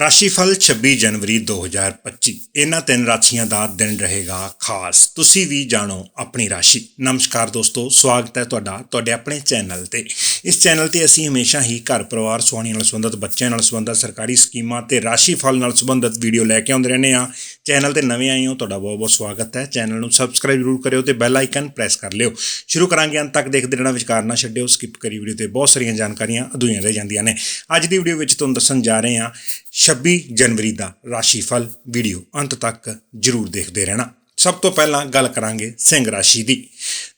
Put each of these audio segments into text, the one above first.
ਰਾਸ਼ੀਫਲ 26 ਜਨਵਰੀ 2025 ਇਹਨਾਂ ਤਿੰਨ ਰਾਸ਼ੀਆਂ ਦਾ ਦਿਨ ਰਹੇਗਾ ਖਾਸ। ਤੁਸੀਂ ਵੀ ਜਾਣੋ ਆਪਣੀ ਰਾਸ਼ੀ। ਨਮਸਕਾਰ ਦੋਸਤੋ, ਸਵਾਗਤ ਹੈ ਤੁਹਾਡਾ, ਤੁਹਾਡੇ ਆਪਣੇ ਚੈਨਲ ਤੇ। ਇਸ ਚੈਨਲ ਤੇ ਅਸੀਂ ਹਮੇਸ਼ਾ ਹੀ ਘਰ ਪਰਿਵਾਰ ਸੁਹਾਣੀ ਨਾਲ ਸੰਬੰਧਿਤ, ਬੱਚਿਆਂ ਨਾਲ ਸੰਬੰਧਿਤ, ਸਰਕਾਰੀ ਸਕੀਮਾਂ ਤੇ ਰਾਸ਼ੀਫਲ ਨਾਲ ਸੰਬੰਧਿਤ ਵੀਡੀਓ ਲੈ ਕੇ ਆਉਂਦੇ ਰਹਿੰਦੇ ਆ ਚੈਨਲ ਤੇ ਨਵੇਂ ਆਏ ਹੋ, ਤੁਹਾਡਾ ਬਹੁਤ ਬਹੁਤ ਸਵਾਗਤ ਹੈ। ਚੈਨਲ ਨੂੰ ਸਬਸਕ੍ਰਾਈਬ ਜ਼ਰੂਰ ਕਰਿਓ ਤੇ ਬੈਲ ਆਈਕਨ ਪ੍ਰੈਸ ਕਰ ਲਿਓ। ਸ਼ੁਰੂ ਕਰਾਂਗੇ ਅੰਤ ਤੱਕ ਦੇਖਦੇ ਰਹਿਣਾ ਵਿਚਾਰ ਨਾ ਛੱਡਿਓ, ਸਕਿਪ ਕਰੀ ਵੀਡੀਓ ਤੇ ਬਹੁਤ ਸਾਰੀਆਂ ਜਾਣਕਾਰੀਆਂ ਅਧੂਰੀਆਂ ਰਹਿ ਜਾਂਦੀਆਂ ਨੇ। ਅੱਜ ਦੀ ਵੀਡੀਓ ਵਿੱਚ ਤੁਹਾਨੂੰ ਦੱਸਣ ਜਾ ਰਹੇ ਹਾਂ 26 ਜਨਵਰੀ ਦਾ ਰਾਸ਼ੀਫਲ ਵੀਡੀਓ। ਅੰਤ ਤੱਕ ਜਰੂਰ ਦੇਖਦੇ ਰਹਿਣਾ। ਸਭ ਤੋਂ ਪਹਿਲਾਂ ਗੱਲ ਕਰਾਂਗੇ ਸਿੰਘ ਰਾਸ਼ੀ ਦੀ।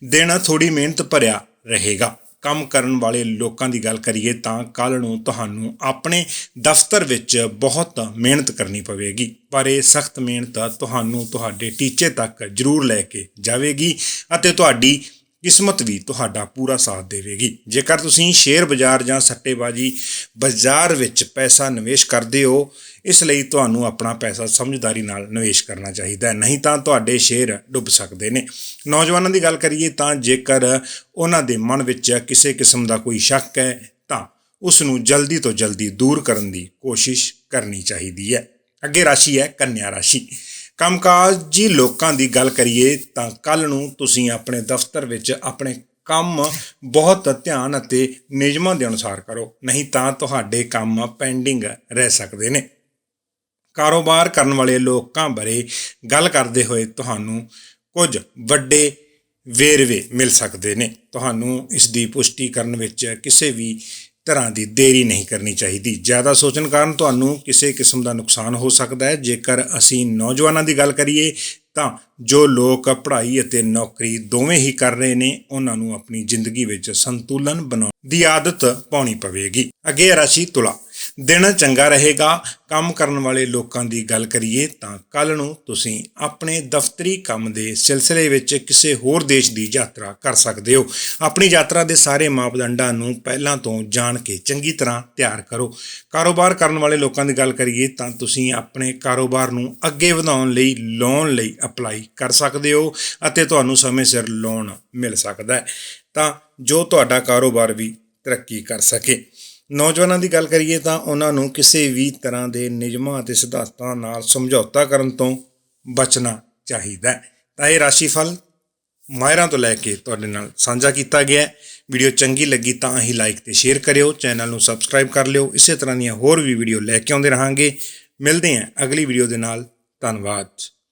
ਦਿਨ ਥੋੜੀ ਮਿਹਨਤ ਭਰਿਆ ਰਹੇਗਾ। ਕੰਮ ਕਰਨ ਵਾਲੇ ਲੋਕਾਂ ਦੀ ਗੱਲ ਕਰੀਏ ਤਾਂ ਕੱਲ ਨੂੰ ਤੁਹਾਨੂੰ ਆਪਣੇ ਦਫ਼ਤਰ ਵਿੱਚ ਬਹੁਤ ਮਿਹਨਤ ਕਰਨੀ ਪਵੇਗੀ। ਪਰ ਇਹ ਸਖਤ ਮਿਹਨਤ ਤੁਹਾਨੂੰ ਤੁਹਾਡੇ ਟੀਚੇ ਤੱਕ ਜ਼ਰੂਰ ਲੈ ਕੇ ਜਾਵੇਗੀ ਅਤੇ ਤੁਹਾਡੀ ਕਿਸਮਤ ਵੀ ਤੁਹਾਡਾ ਪੂਰਾ ਸਾਥ ਦੇਵੇਗੀ। ਜੇਕਰ ਤੁਸੀਂ ਸ਼ੇਅਰ ਬਾਜ਼ਾਰ ਜਾਂ ਸੱਟੇਬਾਜ਼ੀ ਬਾਜ਼ਾਰ ਵਿੱਚ ਪੈਸਾ ਨਿਵੇਸ਼ ਕਰਦੇ ਹੋ, ਇਸ ਲਈ ਤੁਹਾਨੂੰ ਆਪਣਾ ਪੈਸਾ ਸਮਝਦਾਰੀ ਨਾਲ ਨਿਵੇਸ਼ ਕਰਨਾ ਚਾਹੀਦਾ ਹੈ। ਨਹੀਂ ਤਾਂ ਤੁਹਾਡੇ ਸ਼ੇਅਰ ਡੁੱਬ ਸਕਦੇ ਨੇ। ਨੌਜਵਾਨਾਂ ਦੀ ਗੱਲ ਕਰੀਏ ਤਾਂ ਜੇਕਰ ਉਹਨਾਂ ਦੇ ਮਨ ਵਿੱਚ ਕਿਸੇ ਕਿਸਮ ਦਾ ਕੋਈ ਸ਼ੱਕ ਹੈ, ਤਾਂ ਉਸ ਨੂੰ ਜਲਦੀ ਤੋਂ ਜਲਦੀ ਦੂਰ ਕਰਨ ਦੀ ਕੋਸ਼ਿਸ਼ ਕਰਨੀ ਚਾਹੀਦੀ ਹੈ। ਅੱਗੇ ਰਾਸ਼ੀ ਹੈ, ਕੰਨਿਆ ਰਾਸ਼ੀ। ਕੰਮਕਾਜੀ ਲੋਕਾਂ ਦੀ ਗੱਲ ਕਰੀਏ ਤਾਂ ਕੱਲ ਨੂੰ ਤੁਸੀਂ ਆਪਣੇ ਦਫ਼ਤਰ ਵਿੱਚ ਆਪਣੇ ਕੰਮ ਬਹੁਤ ਧਿਆਨ ਅਤੇ ਨਿਯਮਾਂ ਦੇ ਅਨੁਸਾਰ ਕਰੋ, ਨਹੀਂ ਤਾਂ ਤੁਹਾਡੇ ਕੰਮ ਪੈਂਡਿੰਗ ਰਹਿ ਸਕਦੇ ਨੇ। ਕਾਰੋਬਾਰ ਕਰਨ ਵਾਲੇ ਲੋਕਾਂ ਬਾਰੇ ਗੱਲ ਕਰਦੇ ਹੋਏ ਤੁਹਾਨੂੰ ਕੁਝ ਵੱਡੇ ਵੇਰਵੇ ਮਿਲ ਸਕਦੇ ਨੇ। ਤੁਹਾਨੂੰ ਇਸ ਦੀ ਪੁਸ਼ਟੀ ਕਰਨ ਵਿੱਚ ਕਿਸੇ ਵੀ ਤਰ੍ਹਾਂ ਦੀ ਦੇਰੀ ਨਹੀਂ ਕਰਨੀ ਚਾਹੀਦੀ। ਜ਼ਿਆਦਾ ਸੋਚਣ ਕਾਰਨ ਤੁਹਾਨੂੰ ਕਿਸੇ ਕਿਸਮ ਦਾ ਨੁਕਸਾਨ ਹੋ ਸਕਦਾ ਹੈ। ਜੇਕਰ ਅਸੀਂ ਨੌਜਵਾਨਾਂ ਦੀ ਗੱਲ ਕਰੀਏ, ਤਾਂ ਜੋ ਲੋਕ ਪੜ੍ਹਾਈ ਅਤੇ ਨੌਕਰੀ ਦੋਵੇਂ ਹੀ ਕਰ ਰਹੇ ਨੇ, ਉਹਨਾਂ ਨੂੰ ਆਪਣੀ ਜ਼ਿੰਦਗੀ ਵਿੱਚ ਸੰਤੁਲਨ ਬਣਾਉਣ ਦੀ ਆਦਤ ਪਾਉਣੀ ਪਵੇਗੀ। ਅੱਗੇ ਰਾਸ਼ੀ ਤੁਲਾ। ਦਿਨ ਚੰਗਾ ਰਹੇਗਾ, ਕੰਮ ਕਰਨ ਵਾਲੇ ਲੋਕਾਂ ਦੀ ਗੱਲ ਕਰੀਏ ਤਾਂ ਕੱਲ ਨੂੰ ਤੁਸੀਂ ਆਪਣੇ ਦਫ਼ਤਰੀ ਕੰਮ ਦੇ ਸਿਲਸਿਲੇ ਵਿੱਚ ਕਿਸੇ ਹੋਰ ਦੇਸ਼ ਦੀ ਯਾਤਰਾ ਕਰ ਸਕਦੇ ਹੋ। ਆਪਣੀ ਯਾਤਰਾ ਦੇ ਸਾਰੇ ਮਾਪਦੰਡਾਂ ਨੂੰ ਪਹਿਲਾਂ ਤੋਂ ਜਾਣ ਕੇ ਚੰਗੀ ਤਰ੍ਹਾਂ ਤਿਆਰ ਕਰੋ। ਕਾਰੋਬਾਰ ਕਰਨ ਵਾਲੇ ਲੋਕਾਂ ਦੀ ਗੱਲ ਕਰੀਏ ਤਾਂ ਤੁਸੀਂ ਆਪਣੇ ਕਾਰੋਬਾਰ ਨੂੰ ਅੱਗੇ ਵਧਾਉਣ ਲਈ ਲੋਨ ਲਈ ਅਪਲਾਈ ਕਰ ਸਕਦੇ ਹੋ ਅਤੇ ਤੁਹਾਨੂੰ ਸਮੇਂ ਸਿਰ ਲੋਨ ਮਿਲ ਸਕਦਾ ਹੈ। ਤਾਂ ਜੋ ਤੁਹਾਡਾ ਕਾਰੋਬਾਰ ਵੀ ਤਰੱਕੀ ਕਰ ਸਕੇ। ਨੌਜਵਾਨਾਂ ਦੀ ਗੱਲ ਕਰੀਏ ਤਾਂ ਉਹਨਾਂ ਨੂੰ ਕਿਸੇ ਵੀ ਤਰ੍ਹਾਂ ਦੇ ਨਿਯਮਾਂ ਅਤੇ ਸਿਧਾਂਤਾਂ ਨਾਲ ਸਮਝੌਤਾ ਕਰਨ ਤੋਂ ਬਚਣਾ ਚਾਹੀਦਾ ਹੈ। ਤਾਂ ਇਹ ਰਾਸ਼ੀ ਫਲ ਮਾਇਰਾਂ ਤੋਂ ਲੈ ਕੇ ਤੁਹਾਡੇ ਨਾਲ ਸਾਂਝਾ ਕੀਤਾ ਗਿਆ ਹੈ। ਵੀਡੀਓ ਚੰਗੀ ਲੱਗੀ ਤਾਂ ਹੀ ਲਾਈਕ ਤੇ ਸ਼ੇਅਰ ਕਰਿਓ, ਚੈਨਲ ਨੂੰ ਸਬਸਕ੍ਰਾਈਬ ਕਰ ਲਿਓ। ਇਸੇ ਤਰ੍ਹਾਂ ਦੀਆਂ ਹੋਰ ਵੀ ਵੀਡੀਓ ਲੈ ਕੇ ਆਉਂਦੇ ਰਹਾਂਗੇ। ਮਿਲਦੇ ਹਾਂ ਅਗਲੀ ਵੀਡੀਓ ਦੇ ਨਾਲ। ਧੰਨਵਾਦ।